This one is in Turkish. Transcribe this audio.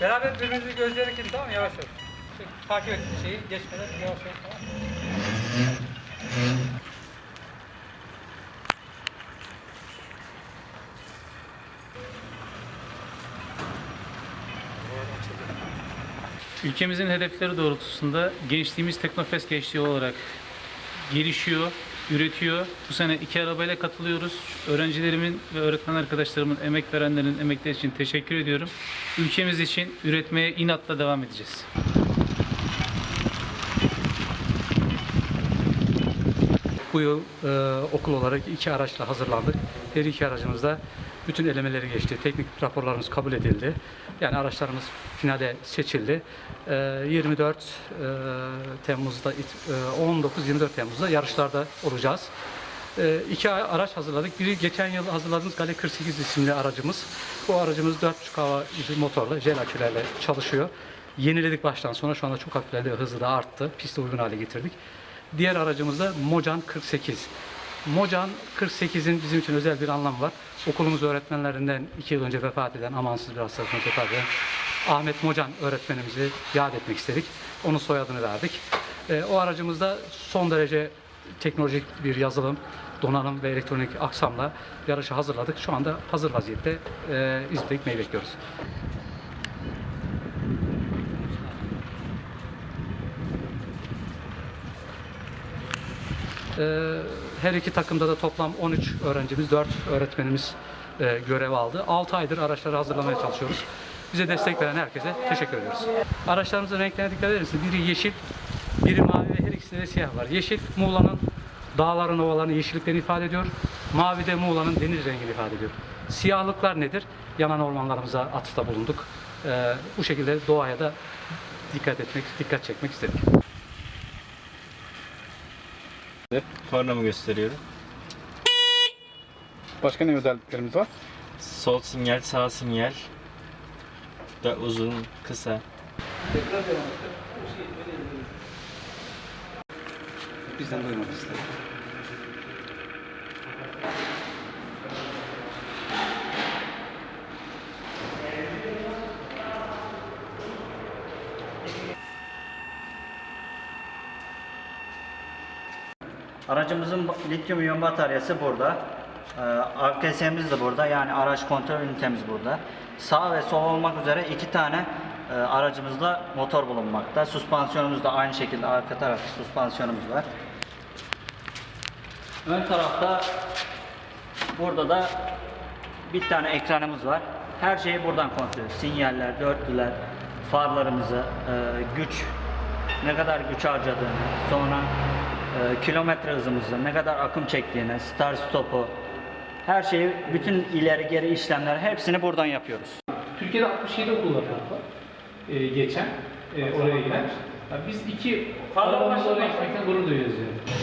Beraber birbirinizi gözleri kim tamam mı? Yavaş yavaş. Şey, takip et şeyi geçmeden yavaş yavaş tamam mı? Ülkemizin hedefleri doğrultusunda gençliğimiz Teknofest gençliği olarak gelişiyor, üretiyor. Bu sene iki arabayla katılıyoruz. Öğrencilerimin ve öğretmen arkadaşlarımın, emek verenlerin emekleri için teşekkür ediyorum. Ülkemiz için üretmeye inatla devam edeceğiz. Bu yıl e, okul olarak iki araçla hazırlandık. Her iki aracımız da bütün elemeleri geçti. Teknik raporlarımız kabul edildi. Yani araçlarımız finale seçildi. E, 24 e, Temmuz'da, it- e, 19-24 Temmuz'da yarışlarda olacağız. E, iki araç hazırladık. Biri geçen yıl hazırladığımız Gale 48 isimli aracımız. Bu aracımız 4.5 hava izi motorla, jel akülerle çalışıyor. Yeniledik baştan sonra şu anda çok hafiflendi ve hızı da arttı. Piste uygun hale getirdik. Diğer aracımız da Mocan 48. Mocan 48'in bizim için özel bir anlamı var. Okulumuz öğretmenlerinden iki yıl önce vefat eden, amansız bir hastalıktan vefat eden Ahmet Mocan öğretmenimizi yad etmek istedik. Onun soyadını verdik. Ee, o aracımızda son derece teknolojik bir yazılım, donanım ve elektronik aksamla yarışı hazırladık. Şu anda hazır vaziyette e, İzmir'e gitmeyi bekliyoruz. Her iki takımda da toplam 13 öğrencimiz, 4 öğretmenimiz e, görev aldı. 6 aydır araçları hazırlamaya çalışıyoruz. Bize destek veren herkese teşekkür ediyoruz. Araçlarımızın renklerine dikkat eder misiniz? Biri yeşil, biri mavi ve her ikisinde de siyah var. Yeşil Muğla'nın dağların, ovaların yeşilliklerini ifade ediyor. Mavi de Muğla'nın deniz rengini ifade ediyor. Siyahlıklar nedir? Yanan ormanlarımıza atıfta bulunduk. Ee, bu şekilde doğaya da dikkat etmek, dikkat çekmek istedik. Kornamı gösteriyorum. Başka ne özelliklerimiz var? Sol sinyal, sağ sinyal. Da uzun, kısa. Bizden duymak istedim. Aracımızın lityum iyon bataryası burada. Ee, AKS'miz de burada. Yani araç kontrol ünitemiz burada. Sağ ve sol olmak üzere iki tane e, aracımızda motor bulunmakta. Süspansiyonumuz da aynı şekilde arka tarafta süspansiyonumuz var. Ön tarafta burada da bir tane ekranımız var. Her şeyi buradan kontrol ediyoruz. Sinyaller, dörtlüler, farlarımızı, e, güç, ne kadar güç harcadığını, sonra e, kilometre hızımızı, ne kadar akım çektiğini, start stopu, her şeyi, bütün ileri geri işlemler hepsini buradan yapıyoruz. Türkiye'de 67 okul var galiba. Ee, geçen e, oraya giden. Ya biz iki arabamızla oraya gitmekten gurur duyuyoruz yani.